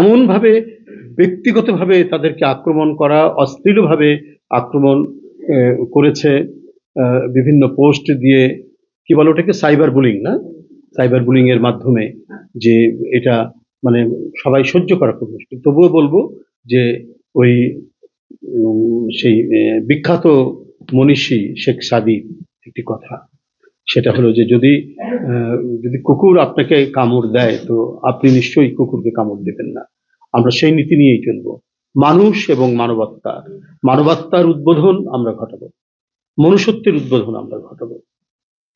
এমনভাবে ব্যক্তিগতভাবে তাদেরকে আক্রমণ করা, অশ্লীলভাবে আক্রমণ করেছে বিভিন্ন পোস্ট দিয়ে, কি বলে ওটাকে? সাইবার বুলিং, না? সাইবার বুলিং এর মাধ্যমে যে এটা মানে সবাই সহ্য করা খুব মুশকিল। তবুও বলব যে ওই সেই বিখ্যাত মনীষী শেখ সাদি একটি কথা। সেটা হলো যে যদি যদি কুকুর আপনাকে কামড় দেয়, তো আপনি নিশ্চয়ই কুকুরকে কামড় দেবেন না। আমরা সেই নীতি নিয়েই চলবো। মানুষ এবং মানবাত্মা, মানবাত্মার উদ্বোধন আমরা ঘটাবো। মনুষ্যত্বের উদ্বোধন আমরা ঘটাবো।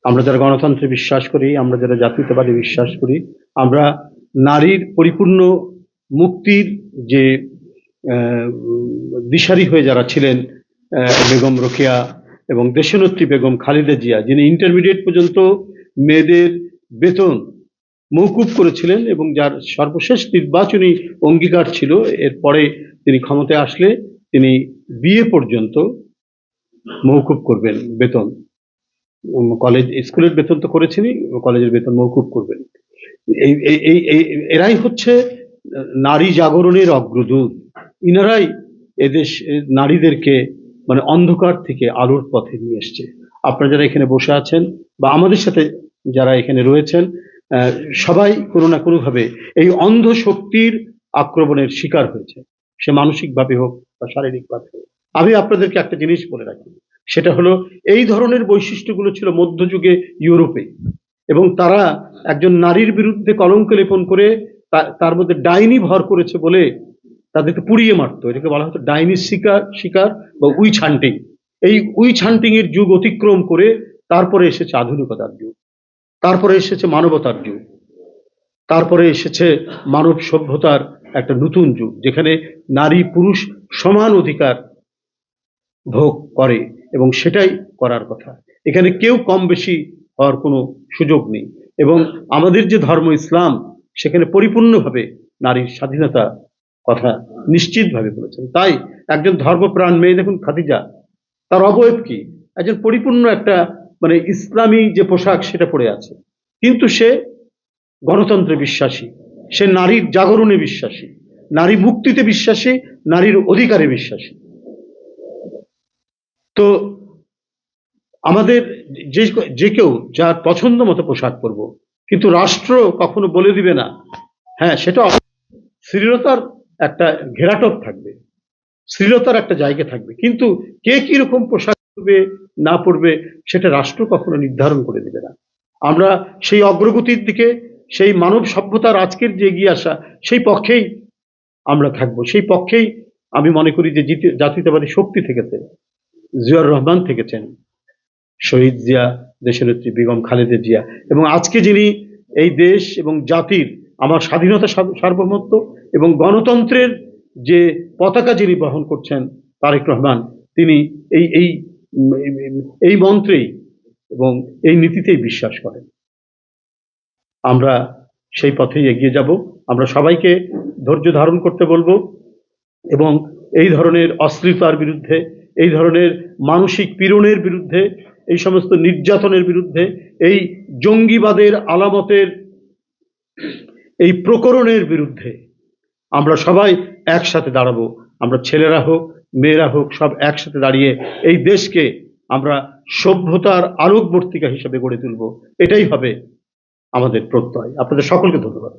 আমরা যারা গণতন্ত্রে বিশ্বাস করি, আমরা যারা জাতীয়তাবাদে বিশ্বাস করি, আমরা নারীর পরিপূর্ণ মুক্তির যে দিশারি হয়ে যারা ছিলেন বেগম রোকেয়া এবং দেশনেত্রী বেগম খালেদা জিয়া, যিনি ইন্টারমিডিয়েট পর্যন্ত মেয়েদের বেতন মৌকুব করেছিলেন এবং যার সর্বশেষ নির্বাচনী অঙ্গীকার ছিল এরপরে তিনি ক্ষমতায় আসলে তিনি বিয়ে পর্যন্ত মৌকুব করবেন বেতন। কলেজ, স্কুলের বেতন তো করেছেনই, কলেজের বেতন মৌকুব করবেন। এই, এই- এরাই হচ্ছে নারী জাগরণের অগ্রদূত। ইনারাই এদেশ নারীদেরকে মানে অন্ধকার থেকে আলোর পথে নিয়ে এসছে। আপনারা যারা এখানে বসে আছেন বা আমাদের সাথে যারা এখানে রয়েছেন সবাই কোনো না কোনোভাবে এই অন্ধ শক্তির আক্রমণের শিকার হয়েছে। সে মানসিকভাবে হোক বা শারীরিকভাবে হোক। আমি আপনাদেরকে একটা জিনিস বলে রাখি। সেটা হলো, এই ধরনের বৈশিষ্ট্যগুলো ছিল মধ্যযুগে ইউরোপে। এবং তারা একজন নারীর বিরুদ্ধে কলঙ্ক লেপন করে তার মধ্যে ডাইনি ভর করেছে বলে তাদেরকে পুড়িয়ে মারতো। এটাকে বলা হতো ডাইনির শিকার শিকার বা উইচ হান্টিং এই উইচ হান্টিং এর যুগ অতিক্রম করে তারপরে এসেছে আধুনিকতার যুগ। তারপরে এসেছে মানবতার যুগ। তারপরে এসেছে মানব সভ্যতার একটা নতুন যুগ, যেখানে নারী পুরুষ সমান অধিকার ভোগ করে এবং সেটাই করার কথা। এখানে কেউ কম বেশি হওয়ার কোনো সুযোগ নেই এবং আমাদের যে ধর্ম ইসলাম, সেখানে পরিপূর্ণভাবে নারীর স্বাধীনতা কথা নিশ্চিতভাবে বলেছেন। তাই একজন ধর্মপ্রাণ মেয়ে, দেখুন খাদিজা, তার অবয়ব কি? একজন পরিপূর্ণ একটা মানে ইসলামী যে পোশাক সেটা পরে আছে। কিন্তু সে গণতন্ত্রে বিশ্বাসী। সে নারীর জাগরণে বিশ্বাসী। নারী মুক্তিতে বিশ্বাসী, নারীর অধিকারে বিশ্বাসী। তো আমাদের যে যে কেউ যার পছন্দ মতো পোশাক পরবো, কিন্তু রাষ্ট্র কখনো বলে দিবে না হ্যাঁ সেটা শ্লীলতার একটা ঘেরাটপ থাকবে। শ্লীলতার একটা জায়গা থাকবে। কিন্তু কে কি রকম পোশাক পরবে না পড়বে, সেটা রাষ্ট্র কখনো নির্ধারণ করে দেবে না। আমরা সেই অগ্রগতির দিকে, সেই মানব সভ্যতার আজকের যে এগিয়ে আসা, সেই পক্ষেই আমরা থাকব। সেই পক্ষেই আমি মনে করি যে জিতে- জাতীয়তাবাদী শক্তি থেকেছে, জিয়াউর রহমান থেকেছেন, শহীদ জিয়া, দেশনেত্রী বেগম খালেদা জিয়া এবং আজকে যিনি এই দেশ এবং জাতির আমার স্বাধীনতা সার্ব- সার্বভৌমত্ব এবং গণতন্ত্রের যে পতাকা যিনি বহন করছেন, তারেক রহমান, তিনি এই, এই- এই মন্ত্রেই এবং এই নীতিতেই বিশ্বাস করেন। আমরা সেই পথেই এগিয়ে যাব। আমরা সবাইকে ধৈর্য ধারণ করতে বলব এবং এই ধরনের অশ্লীলতার বিরুদ্ধে, এই ধরনের মানসিক পীড়নের বিরুদ্ধে, এই সমস্ত নির্যাতনের বিরুদ্ধে, এই জঙ্গিবাদের আলামতের, এই প্রকরণের বিরুদ্ধে আমরা সবাই একসাথে দাঁড়াবো। আমরা ছেলেরা হোক মেয়েরা হোক, সব একসাথে দাঁড়িয়ে এই দেশকে আমরা সভ্যতার আলোকবর্তিকা হিসেবে গড়ে তুলব। এটাই হবে আমাদের প্রত্যয়। আপনাদের সকলকে ধন্যবাদ।